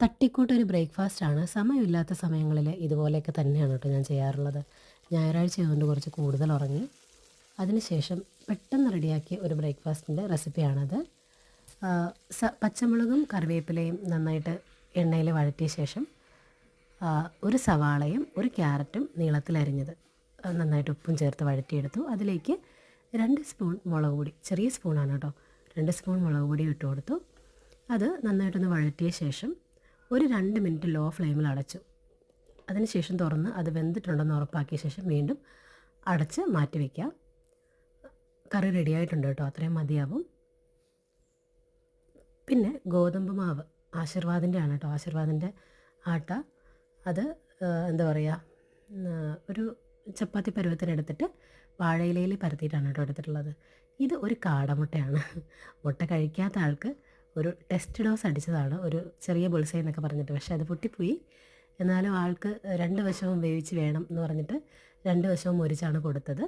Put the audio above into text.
തട്ടിക്കൂട്ടൊരു ബ്രേക്ക്ഫാസ്റ്റാണ്. സമയമില്ലാത്ത സമയങ്ങളിൽ ഇതുപോലെയൊക്കെ തന്നെയാണ് കേട്ടോ ഞാൻ ചെയ്യാറുള്ളത്. ഞായറാഴ്ച ആയതുകൊണ്ട് കുറച്ച് കൂടുതൽ ഉറങ്ങി അതിനുശേഷം പെട്ടെന്ന് റെഡിയാക്കിയ ഒരു ബ്രേക്ക്ഫാസ്റ്റിന്റെ റെസിപ്പിയാണത്. സ പച്ചമുളകും കറിവേപ്പിലയും നന്നായിട്ട് എണ്ണയിൽ വഴറ്റിയ ശേഷം ഒരു സവാളയും ഒരു ക്യാരറ്റും നീളത്തിലരിഞ്ഞത് നന്നായിട്ട് ഉപ്പും ചേർത്ത് വഴറ്റിയെടുത്തു. അതിലേക്ക് രണ്ട് സ്പൂൺ മുളക് പൊടി ചെറിയ സ്പൂണാണ് കേട്ടോ. രണ്ട് സ്പൂൺ മുളക് പൊടി ഇട്ട് കൊടുത്തു അത് നന്നായിട്ടൊന്ന് വഴറ്റിയ ശേഷം ഒരു രണ്ട് മിനിറ്റ് ലോ ഫ്ലെയിമിൽ അടച്ചു. അതിനുശേഷം തുറന്ന് അത് വെന്തിട്ടുണ്ടെന്ന് ഉറപ്പാക്കിയ ശേഷം വീണ്ടും അടച്ച് മാറ്റി വയ്ക്കാം കറി റെഡിയായിട്ടുണ്ട് കേട്ടോ അത്രയും മതിയാവും. പിന്നെ ഗോതമ്പ് മാവ് ആശീർവാദിന്റെ ആണ് കേട്ടോ ആശീർവാദിന്റെ ആട്ട. അത് എന്താ പറയുക ഒരു ചപ്പാത്തി പരുവത്തിനെടുത്തിട്ട് വാഴയിലയിൽ പരത്തിയിട്ടാണ് കേട്ടോ എടുത്തിട്ടുള്ളത്. ഇത് ഒരു കാടമുട്ടയാണ്. മുട്ട കഴിക്കാത്ത ആൾക്ക് ഒരു ടെസ്റ്റ് ഡോസ് അടിച്ചതാണ്. ഒരു ചെറിയ ബുൾസൈ എന്നൊക്കെ പറഞ്ഞിട്ട്. പക്ഷേ അത് പൊട്ടിപ്പോയി. എന്നാലും ആൾക്ക് രണ്ട് വശവും വേവിച്ച് വേണം എന്ന് പറഞ്ഞിട്ട് രണ്ട് വശവും മുരിച്ചാണ് കൊടുത്തത്.